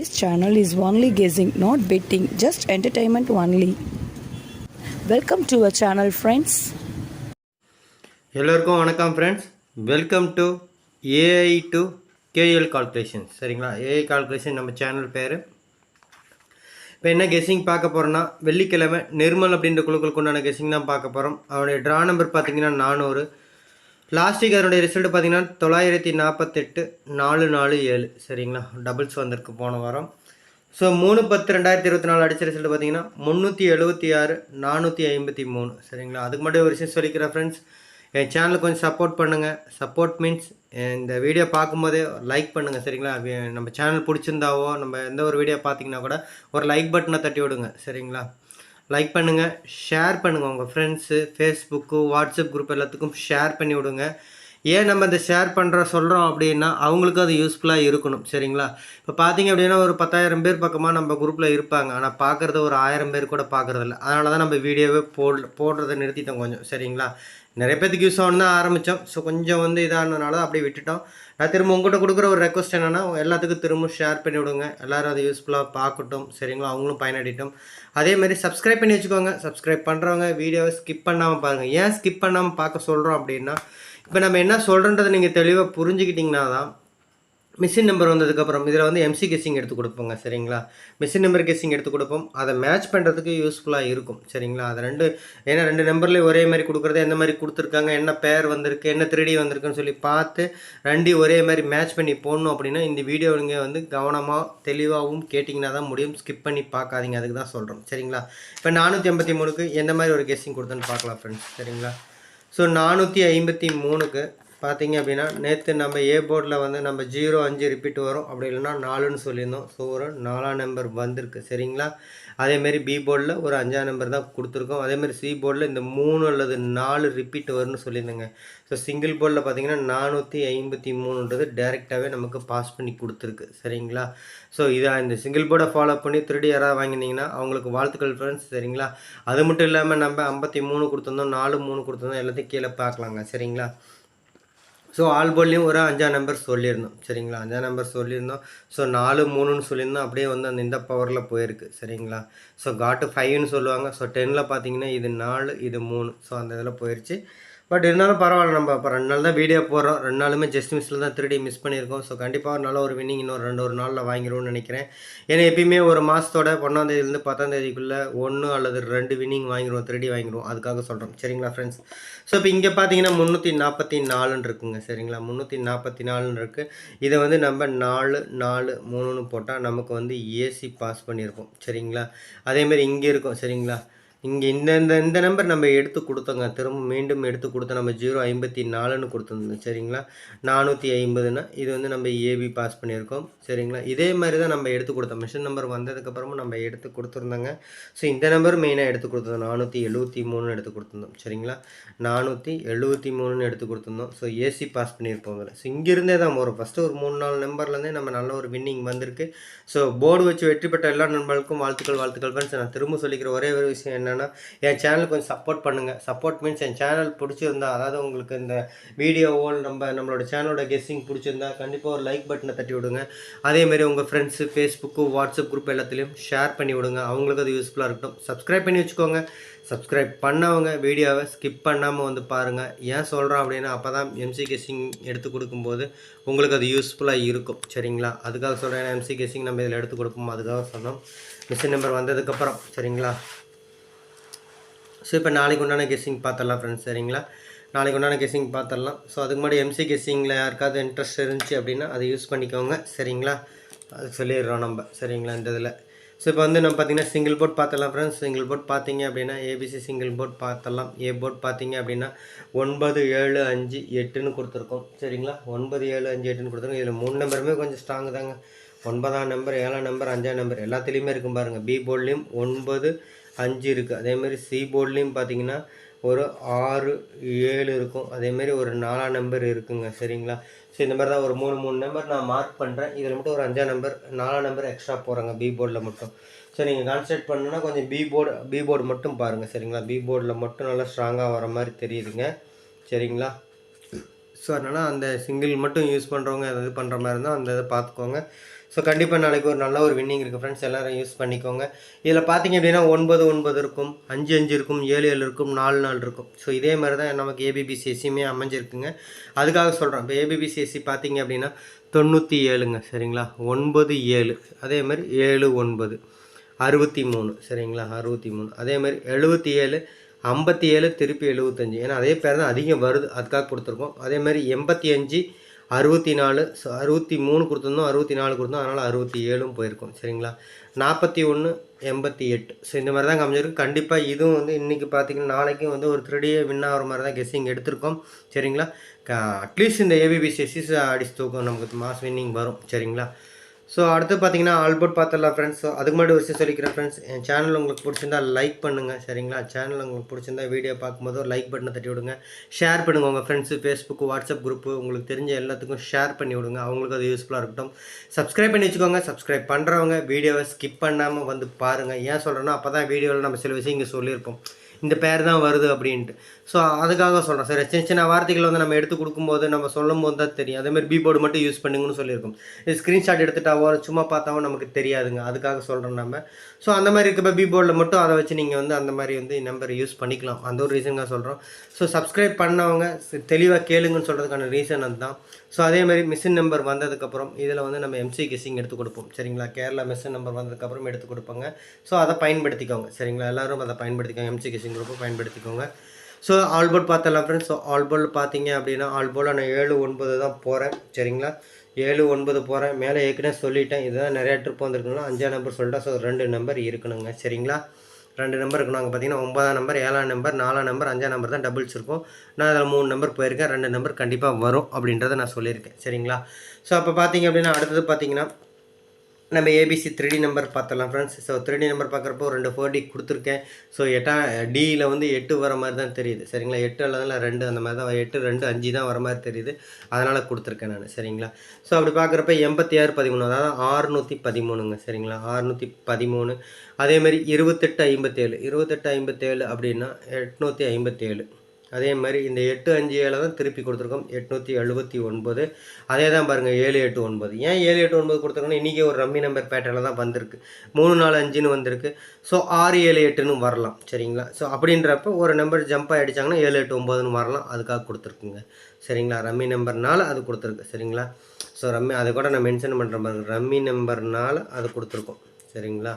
This channel is only guessing, not betting, just entertainment only. Welcome to our channel friends எல்லோருக்கும் வணக்கம் friends welcome to AI to KL calculation சரிங்களா? AI calculation நம்ம channel பேர். இப்போ என்ன guessing பார்க்க போகிறோன்னா வெள்ளிக்கிழமை நிர்மல் அப்படின்ற குழுக்களுக்கு உண்டான கெஸ்ஸிங் தான் பார்க்க போகிறோம் அவனுடைய ட்ரா நம்பர் பார்த்தீங்கன்னா நானூறு. லாஸ்ட் வீக் அதனுடைய ரிசல்ட் பார்த்தீங்கன்னா தொள்ளாயிரத்தி நாற்பத்தெட்டு நாலு நாலு ஏழு. சரிங்களா? டபுள்ஸ் வந்திருக்கு போன வாரம். ஸோ மூணு பத்து ரெண்டாயிரத்தி இருபத்தி நாலு அடிச்ச ரிசல்ட் பார்த்தீங்கன்னா முந்நூற்றி எழுபத்தி ஆறு நானூற்றி ஐம்பத்தி மூணு. சரிங்களா? அதுக்கு மட்டும் ஒரு விஷயம் சொல்லிக்கிறேன் ஃப்ரெண்ட்ஸ் என் சேனலுக்கு கொஞ்சம் சப்போர்ட் பண்ணுங்கள் சப்போர்ட் மீன்ஸ் இந்த வீடியோ பார்க்கும்போதே லைக் பண்ணுங்கள் சரிங்களா? நம்ம சேனல் பிடிச்சிருந்தாவோ நம்ம எந்த ஒரு வீடியோ பார்த்தீங்கன்னா கூட ஒரு லைக் பட்டனை தட்டி விடுங்க சரிங்களா? லைக் பண்ணுங்கள் ஷேர் பண்ணுங்கள் உங்கள் ஃப்ரெண்ட்ஸு ஃபேஸ்புக்கு வாட்ஸ்அப் குரூப் எல்லாத்துக்கும் ஷேர் பண்ணி விடுங்க. ஏன் நம்ம இந்த ஷேர் பண்ணுற சொல்கிறோம் அப்படின்னா அவங்களுக்கும் அது யூஸ்ஃபுல்லாக இருக்கணும் சரிங்களா? இப்போ பார்த்தீங்க அப்படின்னா ஒரு பத்தாயிரம் பேர் பக்கமாக நம்ம குரூப்பில் இருப்பாங்க. ஆனால் பார்க்குறது ஒரு ஆயிரம் பேர் கூட பார்க்குறதில்ல அதனால தான் நம்ம வீடியோவே போட் போடுறதை நிறுத்திட்டோம் கொஞ்சம் சரிங்களா? நிறைய பேத்துக்கு யூஸ் ஆகணும் தான் ஆரம்பித்தோம் ஸோ கொஞ்சம் வந்து இதானதுனால அப்படியே விட்டுட்டோம். நான் திரும்ப உங்கள்கிட்ட கொடுக்குற ஒரு ரெக்வஸ்ட் என்னென்னா எல்லாத்துக்கும் திரும்ப ஷேர் பண்ணி விடுங்க. எல்லோரும் அதை யூஸ்ஃபுல்லாக பார்க்கட்டும். சரிங்களா? அவங்களும் பயனடிட்டும் அதே மாதிரி சப்ஸ்கிரைப் பண்ணி வச்சுக்கோங்க. சப்ஸ்கிரைப் பண்ணுறவங்க வீடியோவை ஸ்கிப் பண்ணாமல் பாருங்கள் ஏன் ஸ்கிப் பண்ணாமல் பார்க்க சொல்கிறோம் அப்படின்னா இப்போ நம்ம என்ன சொல்கிறன்றதை நீங்கள் தெளிவாக புரிஞ்சுக்கிட்டிங்கன்னா தான் மிஷின் நம்பர் வந்ததுக்கப்புறம் இதில் வந்து எம்சி கெஸிங் எடுத்து கொடுப்போங்க சரிங்களா? மிஷின் நம்பர் கெஸிங் எடுத்து கொடுப்போம். அதை மேட்ச் பண்ணுறதுக்கு யூஸ்ஃபுல்லாக இருக்கும் சரிங்களா? அதை ரெண்டு ஏன்னா ரெண்டு நம்பர்லேயும் ஒரே மாதிரி கொடுக்குறது எந்த மாதிரி கொடுத்துருக்காங்க என்ன பேர் வந்திருக்கு என்ன த்ரீடி வந்திருக்குன்னு சொல்லி பார்த்து ரெண்டையும் ஒரே மாதிரி மேட்ச் பண்ணி போடணும் அப்படின்னா இந்த வீடியோ நீங்கள் வந்து கவனமாக தெளிவாகவும் கேட்டிங்கன்னா தான் முடியும். ஸ்கிப் பண்ணி பார்க்காதீங்க அதுக்கு தான் சொல்கிறோம் சரிங்களா? இப்போ நானூற்றி ஐம்பத்தி மூணுக்கு எந்த மாதிரி ஒரு கெஸ்ஸிங் கொடுத்தேன்னு பார்க்கலாம் ஃப்ரெண்ட்ஸ் சரிங்களா? ஸோ நானூற்றி ஐம்பத்தி மூணுக்கு பார்த்தீங்க அப்படின்னா நேற்று நம்ம ஏ போர்டில் வந்து நம்ம ஜீரோ அஞ்சு ரிப்பீட் வரும். அப்படி இல்லைன்னா நாலுன்னு சொல்லியிருந்தோம். ஸோ ஒரு நாலாம் நம்பர் வந்திருக்கு. சரிங்களா? அதேமாரி பி போர்டில் ஒரு அஞ்சாம் நம்பர் தான் கொடுத்துருக்கோம். அதேமாரி சி போர்டில் இந்த மூணு அல்லது நாலு ரிப்பீட் வரும்னு சொல்லியிருந்தேங்க. ஸோ சிங்கிள் போர்டில் பார்த்தீங்கன்னா நானூற்றி ஐம்பத்தி மூணுன்றது டேரெக்டாகவே நமக்கு பாஸ் பண்ணி கொடுத்துருக்கு. சரிங்களா? ஸோ இதை இந்த சிங்கிள் போர்டை ஃபாலோ பண்ணி திருடி யாராவது வாங்கினீங்கன்னா அவங்களுக்கு வாழ்த்துக்கள் ஃப்ரெண்ட்ஸ் சரிங்களா? அது மட்டும் இல்லாமல் நம்ம ஐம்பத்தி மூணு கொடுத்துருந்தோம் நாலு மூணு கொடுத்துருந்தோம் எல்லாத்தையும் கீழே பார்க்கலாங்க. சரிங்களா? ஸோ ஆல் போல்லையும் ஒரு அஞ்சாம் நம்பர் சொல்லியிருந்தோம். சரிங்களா? அஞ்சா நம்பர் சொல்லியிருந்தோம். ஸோ நாலு மூணுன்னு சொல்லியிருந்தோம். அப்படியே வந்து அந்த இந்த பவரில் போயிருக்கு. சரிங்களா? ஸோ காட்டு ஃபைவ்னு சொல்லுவாங்க. ஸோ டெனில் பார்த்தீங்கன்னா இது நாலு இது மூணு. ஸோ அந்த இதில் போயிடுச்சு பட் இருந்தாலும் பரவாயில்ல நம்ம இப்போ ரெண்டு நாள் தான் வீடியோ போடுறோம். ரெண்டு நாளுமே ஜஸ்ட் மிஸ்ஸில் தான் திருடி மிஸ் பண்ணியிருக்கோம். ஸோ கண்டிப்பாக ஒரு நல்ல ஒரு வின்னிங் இன்னொரு ரெண்டு ஒரு நாளில் வாங்கிடுவோம்னு நினைக்கிறேன். ஏன்னா எப்பயுமே ஒரு மாதத்தோட ஒன்றாந்தேதியிலேருந்து பத்தாந்தேதிக்குள்ளே ஒன்று அல்லது ரெண்டு வின்னிங் வாங்கிடுவோம் திருடி வாங்கிடுவோம் அதுக்காக சொல்கிறோம் சரிங்களா ஃப்ரெண்ட்ஸ் ஸோ இப்போ இங்கே பார்த்தீங்கன்னா முந்நூற்றி நாற்பத்தி நாலுன்னு இருக்குங்க. சரிங்களா முந்நூற்றி நாற்பத்தி நாலுன்னு இருக்குது இதை வந்து நம்ம நாலு நாலு மூணுன்னு போட்டால் நமக்கு வந்து ஏசி பாஸ் பண்ணியிருக்கோம் சரிங்களா? அதேமாதிரி இங்கே இருக்கும். சரிங்களா? இங்கே இந்த இந்த இந்த நம்பர் நம்ம எடுத்து கொடுத்தோங்க. திரும்ப மீண்டும் எடுத்து கொடுத்தோம் நம்ம ஜீரோ ஐம்பத்தி நாலுன்னு கொடுத்துருந்தோம். சரிங்களா? நானூற்றி ஐம்பதுன்னா இது வந்து நம்ம ஏபி பாஸ் பண்ணியிருக்கோம். சரிங்களா? இதே மாதிரி தான் நம்ம எடுத்து கொடுத்தோம். மிஷின் நம்பர் வந்ததுக்கப்புறமும் நம்ம எடுத்து கொடுத்துருந்தோங்க. ஸோ இந்த நம்பர் மெயினாக எடுத்து கொடுத்துருந்தோம் நானூற்றி எழுபத்தி மூணுன்னு எடுத்து கொடுத்துருந்தோம். சரிங்களா? நானூற்றி எழுபத்தி மூணுன்னு எடுத்து கொடுத்துருந்தோம். ஸோ ஏசி பாஸ் பண்ணியிருப்போம் அதில் ஸோ இங்கேருந்தே தான் வரும். ஃபஸ்ட்டு ஒரு மூணு நாலு நம்பர்லேருந்தே நம்ம நல்ல ஒரு வின்னிங் வந்திருக்கு. ஸோ போர்டு வச்சு வெற்றி பெற்ற எல்லா நண்பர்களுக்கும் வாழ்த்துக்கள் வாழ்த்துக்கள் ஃப்ரெண்ட்ஸ் நான் திரும்ப சொல்லிக்கிற ஒரே ஒரு விஷயம் என்ன என்னென்னா என் சேனலுக்கு கொஞ்சம் சப்போர்ட் பண்ணுங்கள் சப்போர்ட் மீன்ஸ் என் சேனல் பிடிச்சிருந்தா அதாவது உங்களுக்கு இந்த வீடியோவோ நம்ம நம்மளோட சேனலோட கெஸ்ஸிங் பிடிச்சிருந்தா கண்டிப்பாக ஒரு லைக் பட்டனை தட்டி விடுங்க. அதேமாரி உங்கள் ஃப்ரெண்ட்ஸு ஃபேஸ்புக்கு வாட்ஸ்அப் குரூப் எல்லாத்துலேயும் ஷேர் பண்ணி விடுங்க. அவங்களுக்கு அது யூஸ்ஃபுல்லாக இருக்கட்டும். சப்ஸ்கிரைப் பண்ணி வச்சுக்கோங்க. சப்ஸ்கிரைப் பண்ணவங்க வீடியோவை ஸ்கிப் பண்ணாமல் வந்து பாருங்கள் ஏன் சொல்கிறோம் அப்படின்னா அப்போ தான் எம்சி கெஸ்ஸிங் எடுத்து கொடுக்கும்போது உங்களுக்கு அது யூஸ்ஃபுல்லாக இருக்கும். சரிங்களா? அதுக்காக சொல்கிறேன் எம்சி கெஸ்ஸிங் நம்ம இதில் எடுத்து கொடுப்போம். அதுக்காக சொன்னோம். மிஷின் நம்பர் வந்ததுக்கப்புறம். சரிங்களா? ஸோ இப்போ நாளைக்கு உண்டான கெஸ்ஸிங் பார்த்துடலாம் ஃப்ரெண்ட்ஸ் சரிங்களா? நாளைக்கு உண்டான கெஸ்ஸிங் பார்த்துடலாம். ஸோ அதுக்கு முன்னாடி எம்சி கெஸ்ஸிங்கில் யாருக்காவது இன்ட்ரெஸ்ட் இருந்துச்சு அப்படின்னா அதை யூஸ் பண்ணிக்கோங்க. சரிங்களா? அது சொல்லிடுறோம் நம்ம. சரிங்களா இந்த இதில். ஸோ இப்போ வந்து நம்ம பார்த்தீங்கன்னா சிங்கிள் போர்ட் பார்த்துடலாம் ஃப்ரெண்ட்ஸ் சிங்கிள் போர்ட் பார்த்தீங்க அப்படின்னா ஏபிசி சிங்கிள் போர்ட் பார்த்துடலாம். ஏ போர்ட் பார்த்தீங்க அப்படின்னா ஒன்பது ஏழு அஞ்சு எட்டுன்னு கொடுத்துருக்கோம். சரிங்களா? ஒன்பது ஏழு அஞ்சு எட்டுன்னு கொடுத்துருக்கோம். இதில் மூணு நம்பருமே கொஞ்சம் ஸ்ட்ராங்கு தாங்க. ஒன்பதாம் நம்பர் ஏழாம் நம்பர் அஞ்சாம் நம்பர் எல்லாத்துலேயுமே இருக்கும் பாருங்கள் பி போர்ட்லேயும் ஒன்பது அஞ்சு இருக்குது அதேமாரி சி போர்ட்லேயும் பார்த்தீங்கன்னா ஒரு ஆறு ஏழு இருக்கும். அதேமாரி ஒரு நாலாம் நம்பர் இருக்குங்க. சரிங்களா? ஸோ இந்த மாதிரி தான் ஒரு மூணு மூணு நம்பர் நான் மார்க் பண்ணுறேன் இதில் மட்டும் ஒரு அஞ்சாம் நம்பர் நாலாம் நம்பர் எக்ஸ்ட்ரா போகிறாங்க பி போர்டில் மட்டும். ஸோ நீங்கள் கான்சன்ட்ரேட் பண்ணணுன்னா கொஞ்சம் பி போர்டு பி போர்டு மட்டும் பாருங்கள் சரிங்களா? பி போர்டில் மட்டும் நல்லா ஸ்ட்ராங்காக வர மாதிரி தெரியுதுங்க. சரிங்களா? ஸோ அதனால் அந்த சிங்கிள் மட்டும் யூஸ் பண்ணுறவங்க அது பண்ணுற மாதிரி இருந்தால் அந்த இதை பார்த்துக்கோங்க ஸோ கண்டிப்பாக நாளைக்கு ஒரு நல்ல ஒரு வின்னிங் இருக்குது ஃப்ரெண்ட்ஸ் எல்லோரும் யூஸ் பண்ணிக்கோங்க. இதில் பார்த்தீங்க அப்படின்னா ஒன்பது ஒன்பது இருக்கும் அஞ்சு அஞ்சு இருக்கும் ஏழு ஏழு இருக்கும் நாலு நாலு இருக்கும். ஸோ இதே மாதிரி தான் நமக்கு ஏபிபிசிஎஸ்சியுமே அமைஞ்சிருக்குங்க. அதுக்காக சொல்கிறோம் இப்போ ஏபிபிசிஎஸ்சி பார்த்தீங்க அப்படின்னா தொண்ணூற்றி ஏழுங்க சரிங்களா? ஒன்பது ஏழு. அதே மாதிரி ஏழு ஒன்பது. அறுபத்தி மூணு சரிங்களா? அறுபத்தி மூணு. அதே மாதிரி எழுபத்தி ஏழு ஐம்பத்தி ஏழு திருப்பி எழுபத்தஞ்சி ஏன்னா அதே பேர் தான் அதிகம் வருது. அதுக்காக கொடுத்துருக்கோம். அதே மாதிரி எண்பத்தி அஞ்சு அறுபத்தி நாலு ஸோ அறுபத்தி மூணு கொடுத்துருந்தோம். அறுபத்தி நாலு கொடுத்தோம். அதனால் அறுபத்தி ஏழும் போயிருக்கும். சரிங்களா? நாற்பத்தி ஒன்று எண்பத்தி எட்டு ஸோ இந்த மாதிரி தான் காமிச்சிருக்கு கண்டிப்பாக இதுவும் வந்து இன்றைக்கி பார்த்தீங்கன்னா நாளைக்கும் வந்து ஒரு த்ரீடியே வின் ஆகிற மாதிரி தான் கெஸ்ஸிங் எடுத்திருக்கோம். சரிங்களா? அட்லீஸ்ட் இந்த ஏபிபிசிஎஸ்சி அடிச்சு தூக்கம் நமக்கு மாஸ் வின்னிங் வரும். சரிங்களா? ஸோ அடுத்து பார்த்தீங்கன்னா ஆல்போர்ட் பார்த்துடலாம் ஃப்ரெண்ட்ஸ் ஸோ அதுக்கு முன்னாடி ஒரு விஷயம் சொல்லிக்கிறேன் ஃப்ரெண்ட்ஸ் என் சேனல் உங்களுக்கு பிடிச்சிருந்தா லைக் பண்ணுங்கள் சரிங்களா? சேனல் உங்களுக்கு பிடிச்சிருந்தா வீடியோ பார்க்கும்போது ஒரு லைக் பட்டனை தட்டி விடுங்க. ஷேர் பண்ணுங்கள் உங்கள் ஃப்ரெண்ட்ஸு ஃபேஸ்புக்கு வாட்ஸ்அப் குரூப்பு உங்களுக்கு தெரிஞ்ச எல்லாத்துக்கும் ஷேர் பண்ணி விடுங்க. அவங்களுக்கு அது யூஸ்ஃபுல்லாக இருக்கட்டும். சப்ஸ்கிரைப் பண்ணி வச்சுக்கோங்க. சப்ஸ்கிரைப் பண்ணுறவங்க வீடியோவை ஸ்கிப் பண்ணாமல் வந்து பாருங்கள் ஏன் சொல்கிறேன்னா அப்போ தான் வீடியோவில் நம்ம சில விஷயம் இங்கே சொல்லியிருப்போம். இந்த பேர் தான் வருது அப்படின்ட்டு. ஸோ அதுக்காக சொல்கிறேன் சரி சின்ன சின்ன வார்த்தைகள் வந்து நம்ம எடுத்து கொடுக்கும்போது நம்ம சொல்லும் போது தான் தெரியும். அதேமாதிரி பீபோர்டு மட்டும் யூஸ் பண்ணுங்கன்னு சொல்லியிருக்கோம். இது ஸ்க்ரீன்ஷாட் எடுத்துட்டாவோ சும்மா பார்த்தாவோ நமக்கு தெரியாதுங்க. அதுக்காக சொல்கிறோம் நம்ம. ஸோ அந்த மாதிரி இருக்கப்போ பீபோர்டில் மட்டும் அதை வச்சு நீங்கள் வந்து அந்த மாதிரி வந்து நம்பர் யூஸ் பண்ணிக்கலாம். அந்த ஒரு ரீசனுக்காக சொல்கிறோம் ஸோ சப்ஸ்கிரைப் பண்ணவங்க தெளிவாக கேளுங்கன்னு சொல்கிறதுக்கான ரீசன் அதுதான். ஸோ அதே மாதிரி மிஷின் நம்பர் வந்ததுக்கப்புறம் இதில் வந்து நம்ம எம்சி கிசிங் எடுத்து கொடுப்போம். சரிங்களா? கேரளா மிஷின் நம்பர் வந்ததுக்கப்புறம் எடுத்து கொடுப்பாங்க. ஸோ அதை பயன்படுத்திக்கோங்க. சரிங்களா? எல்லாரும் அதை பயன்படுத்திக்கோங்க. எம்சி கிசிங் குரூப்பை பயன்படுத்திக்கோங்க. ஸோ ஆல்போர்ட் பார்த்தலாம் ஃப்ரெண்ட்ஸ் ஸோ ஆல்போர்ட் பார்த்தீங்க அப்படின்னா ஆல்போர்டில் நான் ஏழு ஒன்பது தான் போகிறேன் சரிங்களா? ஏழு ஒன்பது போகிறேன் மேலே ஏற்கனவே சொல்லிட்டேன். இதுதான் நிறையா ட்ரிப் வந்திருக்குன்னா அஞ்சாம் நம்பர் சொல்லிட்டேன் ஸோ ரெண்டு நம்பர் இருக்கணுங்க. சரிங்களா? ரெண்டு நம்பர் இருக்கணும். அங்கே பார்த்தீங்கன்னா ஒன்பதாம் நம்பர் ஏழாம் நம்பர் நாலாம் நம்பர் அஞ்சாம் நம்பர் தான் டபுள்ஸ் இருக்கும். நான் அதில் மூணு நம்பர் போயிருக்கேன். ரெண்டு நம்பர் கண்டிப்பாக வரும் அப்படின்றத நான் சொல்லியிருக்கேன். சரிங்களா? ஸோ அப்போ பார்த்தீங்க அப்படின்னா அடுத்தது பார்த்தீங்கன்னா நம்ம ஏபிசி த்ரீ நம்பர் பார்த்தலாம் ஃப்ரெண்ட்ஸ் ஸோ த்ரீ நம்பர் பார்க்குறப்போ ரெண்டு ஃபோர் டி கொடுத்துருக்கேன். ஸோ எட்டா டியில் வந்து எட்டு வர மாதிரி தான் தெரியுது. சரிங்களா? எட்டு அல்லதுல ரெண்டு அந்த மாதிரி தான் எட்டு ரெண்டு அஞ்சு தான் வர மாதிரி தெரியுது. அதனால் கொடுத்துருக்கேன் நான். சரிங்களா? ஸோ அப்படி பார்க்குறப்ப எண்பத்தி ஆறு பதிமூணு அதாவது ஆறுநூற்றி பதிமூணுங்க. சரிங்களா? ஆறுநூற்றி பதிமூணு. அதேமாதிரி இருபத்தெட்டு ஐம்பத்தேழு. இருபத்தெட்டு ஐம்பத்தேழு அப்படின்னா எட்நூற்றி ஐம்பத்தேழு. அதே மாதிரி இந்த எட்டு அஞ்சு ஏழை தான் திருப்பி கொடுத்துருக்கோம். எட்நூற்றி எழுபத்தி ஒன்பது. அதே தான் பாருங்கள் ஏழு எட்டு ஒன்பது. ஏன் ஏழு எட்டு ஒன்பது கொடுத்துருக்கோன்னா இன்றைக்கி ஒரு ரம்மி நம்பர் பேட்டர்னில் தான் வந்திருக்கு. மூணு நாலு அஞ்சுன்னு வந்திருக்கு. ஸோ ஆறு ஏழு எட்டுன்னு வரலாம். சரிங்களா? ஸோ அப்படின்றப்ப ஒரு நம்பர் ஜம்ப் ஆகிடுச்சாங்கன்னா ஏழு எட்டு ஒம்பதுன்னு வரலாம். அதுக்காக கொடுத்துருக்குங்க. சரிங்களா? ரம்மி நம்பர்னால அது கொடுத்துருக்கு. சரிங்களா? ஸோ ரம்மி அதை கூட நான் மென்ஷன் பண்ணுற பாருங்க. ரம்மி நம்பர்னால அது கொடுத்துருக்கோம். சரிங்களா?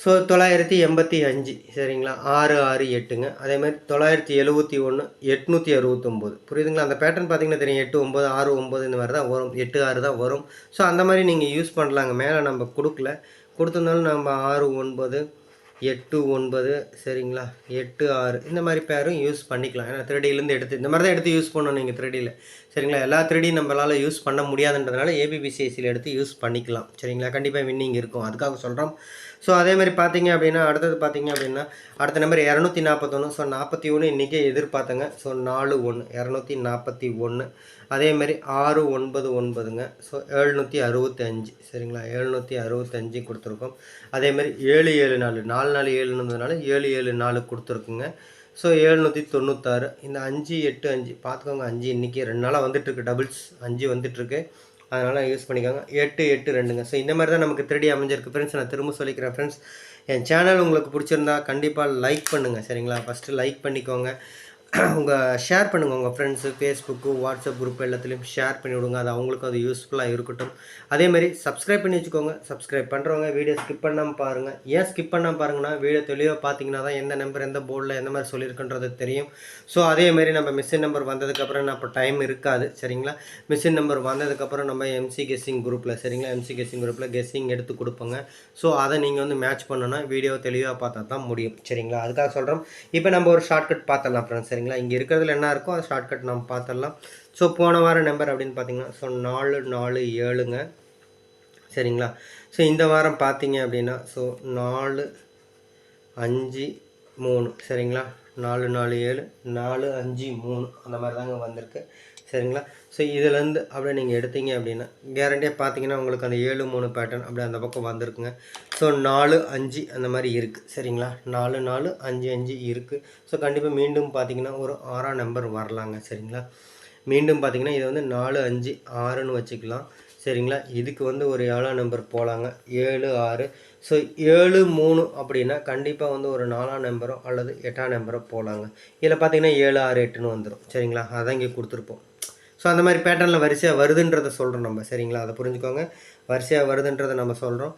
ஸோ தொள்ளாயிரத்தி எண்பத்தி அஞ்சு. சரிங்களா? ஆறு ஆறு எட்டுங்க. அதே மாதிரி தொள்ளாயிரத்தி எழுபத்தி ஒன்று எட்நூற்றி அறுபத்தொம்போது. புரியுதுங்களா? அந்த பேட்டர்ன் பார்த்தீங்கன்னா தெரியும். எட்டு ஒம்பது ஆறு ஒம்பது இந்த மாதிரி தான் வரும். எட்டு ஆறு தான் வரும். ஸோ அந்த மாதிரி நீங்கள் யூஸ் பண்ணலாங்க மேலே நம்ம கொடுக்கல. கொடுத்துருந்தாலும் நம்ம ஆறு ஒன்பது எட்டு ஒன்பது சரிங்களா? எட்டு ஆறு. இந்த மாதிரி பேரும் யூஸ் பண்ணிக்கலாம். ஏன்னா த்ரீடிலேருந்து எடுத்து இந்த மாதிரி தான் எடுத்து யூஸ் பண்ணணும் நீங்கள் த்ரீடியில். சரிங்களா? எல்லா த்ரீடியும் நம்மளால் யூஸ் பண்ண முடியாதுன்றதுனால ஏபிபிசிஎஸ்சியில் எடுத்து யூஸ் பண்ணிக்கலாம். சரிங்களா? கண்டிப்பாக வின்னிங் இருக்கும். அதுக்காக சொல்கிறோம் ஸோ அதே மாதிரி பார்த்தீங்க அப்படின்னா அடுத்தது பார்த்தீங்க அப்படின்னா அடுத்த நம்பர் இரநூத்தி நாற்பத்தொன்று ஸோ நாற்பத்தி ஒன்று இன்றைக்கே எதிர்பார்த்தங்க. ஸோ நாலு ஒன்று இரநூத்தி நாற்பத்தி ஒன்று அதேமாதிரி ஆறு ஒன்பது ஒன்பதுங்க. ஸோ எழுநூற்றி அறுபத்தி அஞ்சு சரிங்களா? எழுநூற்றி அறுபத்தஞ்சு கொடுத்துருக்கோம் அதேமாதிரி ஏழு ஏழு நாலு. நாலு நாலு ஏழுன்றதுனால ஏழு ஏழு நாலு கொடுத்துருக்குங்க. ஸோ எழுநூற்றி தொண்ணூத்தாறு இந்த அஞ்சு எட்டு அஞ்சு பார்த்துக்கோங்க அஞ்சு இன்றைக்கி ரெண்டு நாளாக வந்துட்டுருக்கு டபுள்ஸ் அஞ்சு வந்துட்டுருக்கு. அதனால் யூஸ் பண்ணிக்கோங்க. எட்டு எட்டு ரெண்டுங்க. ஸோ இந்த மாதிரி தான் நமக்கு த்ரீடி அமைஞ்சிருக்கு. ஃப்ரெண்ட்ஸ் நான் திரும்ப சொல்லிக்கிறேன். ஃப்ரெண்ட்ஸ் என் சேனல் உங்களுக்கு பிடிச்சிருந்தா கண்டிப்பாக லைக் பண்ணுங்கள் சரிங்களா? ஃபஸ்ட்டு லைக் பண்ணிக்கோங்க. உங்கள் ஷேர் பண்ணுங்கள் உங்கள் ஃப்ரெண்ட்ஸு ஃபேஸ்புக்கு வாட்ஸ்அப் குரூப் எல்லாத்துலேயும் ஷேர் பண்ணி விடுங்க. அது அவங்களுக்கும் அது யூஸ்ஃபுல்லாக இருக்கட்டும். அதேமாதிரி சப்ஸ்கிரைப் பண்ணி வச்சுக்கோங்க. சப்ஸ்கிரைப் பண்ணுறவங்க வீடியோ ஸ்கிப் பண்ணாமல் பாருங்கள் ஏன் ஸ்கிப் பண்ணாமல் பாருங்கன்னா வீடியோ தெளிவாக பார்த்தீங்கன்னா தான் எந்த நம்பர் எந்த போர்டில் எந்த மாதிரி சொல்லியிருக்குன்றது தெரியும். ஸோ அதேமாரி நம்ம மிஷின் நம்பர் வந்ததுக்கப்புறம் நான் இப்போ டைம் இருக்காது. சரிங்களா? மிஷின் நம்பர் வந்ததுக்கப்புறம் நம்ம எம்சி கெஸ்ஸிங் குரூப்பில் சரிங்களா? எம்சி கெஸ்ஸிங் குரூப்பில் கெஸ்ஸிங் எடுத்து கொடுப்போங்க. ஸோ அதை நீங்கள் வந்து மேட்ச் பண்ணணும்னா வீடியோ தெளிவாக பார்த்தா தான் முடியும். சரிங்களா? அதுக்காக சொல்கிறோம் இப்போ நம்ம ஒரு ஷார்ட்கட் பார்த்தலாம் ஃப்ரெண்ட்ஸ் சரிங்களா? சரிங்களா? இங்கே இருக்கிறதுல என்ன இருக்கோ அது ஷார்ட்கட் நம்ம பார்த்துடலாம் ஸோ போன வாரம் நம்பர் அப்படின்னு பார்த்தீங்கன்னா ஸோ நாலு நாலு ஏழுங்க. சரிங்களா? ஸோ இந்த வாரம் பார்த்தீங்க அப்படின்னா ஸோ நாலு அஞ்சு மூணு. சரிங்களா? நாலு நாலு ஏழு நாலு அஞ்சு மூணு அந்த மாதிரி தாங்க வந்திருக்கு. சரிங்களா? ஸோ இதுலேருந்து அப்படியே நீங்கள் எடுத்தீங்க அப்படின்னா கேரண்டியாக பார்த்தீங்கன்னா உங்களுக்கு அந்த ஏழு மூணு பேட்டர்ன் அப்படியே அந்த பக்கம் வந்திருக்குங்க. ஸோ நாலு அஞ்சு அந்த மாதிரி இருக்குது சரிங்களா? நாலு நாலு அஞ்சு அஞ்சு இருக்குது ஸோ கண்டிப்பாக மீண்டும் பார்த்தீங்கன்னா ஒரு ஆறாம் நம்பர் வரலாங்க. சரிங்களா? மீண்டும் பார்த்தீங்கன்னா இது வந்து நாலு அஞ்சு ஆறுன்னு வச்சுக்கலாம். சரிங்களா? இதுக்கு வந்து ஒரு ஏழாம் நம்பர் போகலாங்க ஏழு ஆறு ஸோ ஏழு மூணு அப்படின்னா கண்டிப்பாக வந்து ஒரு நாலாம் நம்பரோ அல்லது எட்டாம் நம்பரோ போகலாங்க இதில் பார்த்தீங்கன்னா ஏழு ஆறு எட்டுன்னு வந்துடும் சரிங்களா? அதான் இங்கே கொடுத்துருப்போம். ஸோ அந்த மாதிரி பேட்டர்னில் வரிசையாக வருதுன்றதை சொல்கிறோம் நம்ம. சரிங்களா? அதை புரிஞ்சுக்கோங்க. வரிசையாக வருதுன்றதை நம்ம சொல்கிறோம்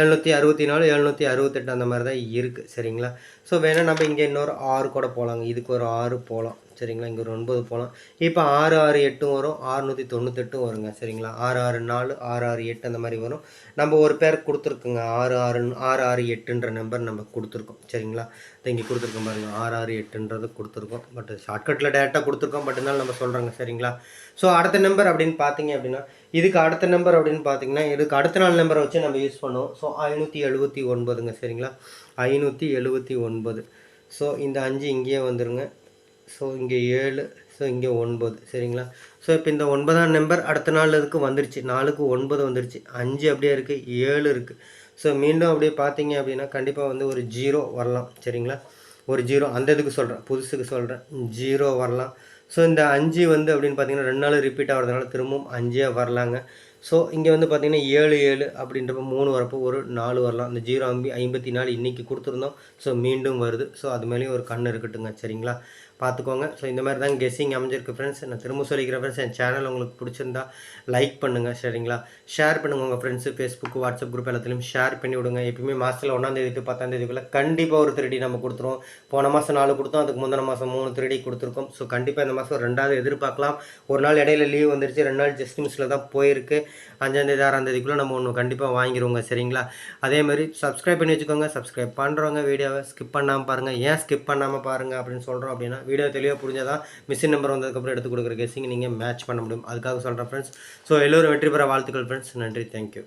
எழுநூற்றி அறுபத்தி நாலு எழுநூற்றி அறுபத்தெட்டு அந்த மாதிரி தான் இருக்குது சரிங்களா? ஸோ வேணால் நம்ம இங்கே இன்னொரு ஆறு கூட போகலாங்க இதுக்கு ஒரு ஆறு போகலாம் சரிங்களா? இங்கே ஒரு ஒன்பது போகலாம் இப்போ ஆறு ஆறு எட்டும் வரும். ஆறுநூற்றி தொண்ணூத்தெட்டும் வருங்க. சரிங்களா? ஆறு ஆறு நாலு ஆறு ஆறு எட்டு அந்த மாதிரி வரும். நம்ம ஒரு பேர் கொடுத்துருக்குங்க. ஆறு ஆறு ஆறு ஆறு எட்டுன்ற நம்பர் நம்ம கொடுத்துருக்கோம். சரிங்களா? இங்கே கொடுத்துருக்கோம் பாருங்கள் ஆறு ஆறு எட்டுன்றது கொடுத்துருக்கோம். பட் ஷார்ட்கட்டில் டேரெக்டாக கொடுத்துருக்கோம். பட் இருந்தாலும் நம்ம சொல்கிறோங்க சரிங்களா? ஸோ அடுத்த நம்பர் அப்படின்னு பார்த்தீங்க அப்படின்னா இதுக்கு அடுத்த நம்பர் அப்படின்னு பார்த்தீங்கன்னா இதுக்கு அடுத்த நாள் நம்பரை வச்சு நம்ம யூஸ் பண்ணுவோம். ஸோ ஐநூற்றி எழுபத்தி ஒன்பதுங்க. சரிங்களா? ஐநூற்றி எழுபத்தி ஒன்பது. ஸோ இந்த அஞ்சு இங்கேயே வந்துருங்க. ஸோ இங்கே ஏழு ஸோ இங்கே ஒன்பது சரிங்களா? ஸோ இப்போ இந்த ஒன்பதாம் நம்பர் அடுத்த நாள் இதுக்கு வந்துருச்சு. நாலுக்கு ஒன்பது வந்துருச்சு. அஞ்சு அப்படியே இருக்குது ஏழு இருக்குது ஸோ மீண்டும் அப்படியே பார்த்தீங்க அப்படின்னா கண்டிப்பாக வந்து ஒரு ஜீரோ வரலாம் சரிங்களா? ஒரு ஜீரோ. அந்த இதுக்கு சொல்கிறேன் புதுசுக்கு சொல்கிறேன் ஜீரோ வரலாம். ஸோ இந்த அஞ்சு வந்து அப்படின்னு பார்த்தீங்கன்னா ரெண்டு நாள் ரிப்பீட் ஆகிறதுனால திரும்பவும் அஞ்சே வரலாங்க. ஸோ இங்கே வந்து பார்த்தீங்கன்னா ஏழு ஏழு அப்படின்றப்ப மூணு வரப்போ ஒரு நாலு வரலாம். இந்த ஜீரோ அம்பி ஐம்பத்தி நாலு இன்றைக்கி கொடுத்துருந்தோம். ஸோ மீண்டும் வருது. ஸோ அது மேலேயும் ஒரு கண் இருக்கட்டுங்க சரிங்களா? பார்த்துக்கோங்க. ஸோ இந்த மாதிரி தான் கெஸ்ஸிங் அமைஞ்சிருக்கு ஃப்ரெண்ட்ஸ் நான் திரும்ப சொல்லிக்கிறேன் ஃப்ரெண்ட்ஸ் என் சேனல் உங்களுக்கு பிடிச்சிருந்தா லைக் பண்ணுங்கள் சரிங்களா? ஷேர் பண்ணுங்கள் உங்கள் ஃப்ரெண்ட்ஸு ஃபேஸ்புக் வாட்ஸ்அப் குரூப் எல்லாத்துலேயும் ஷேர் பண்ணி விடுங்க. எப்பயுமே மாதத்தில் ஒன்றாந்தேதி டு பத்தாந்தேதிக்குள்ளே கண்டிப்பாக ஒரு திருடி நம்ம கொடுத்துருவோம். போன மாதம் நாலு கொடுத்தோம் அதுக்கு முந்தின மாதம் மூணு திருடி கொடுத்துருக்கோம். ஸோ கண்டிப்பாக இந்த மாதம் ரெண்டாவது எதிர்பார்க்கலாம். ஒரு நாள் இடையில லீவ் வந்துருச்சு ரெண்டு நாள் ஜஸ்ட் மிஸ்ஸில் தான் போயிருக்கு. அஞ்சாந்தேதி ஆறாந்தேதிக்குள்ளே நம்ம ஒன்று கண்டிப்பாக வாங்கிடுவோங்க சரிங்களா? அதே மாதிரி சப்ஸ்கிரைப் பண்ணி வச்சுக்கோங்க. சப்ஸ்கிரைப் பண்ணுறவங்க வீடியோவை ஸ்கிப் பண்ணாமல் பாருங்கள் ஏன் ஸ்கிப் பண்ணாமல் பாருங்கள் அப்படின்னு சொல்கிறோம் அப்படின்னா வீடியோ தெளிவாக புரிஞ்சாதான் மிஷின் நம்பர் வந்ததுக்கப்புறம் எடுத்து கொடுக்குற கேசிங் நீங்கள் மேட்ச் பண்ண முடியும். அதுக்காக சொல்கிறேன் ஃப்ரெண்ட்ஸ் ஸோ எல்லோரும் வெற்றி பெற வாழ்த்துக்கள் ஃப்ரெண்ட்ஸ் நன்றி. தேங்க்யூ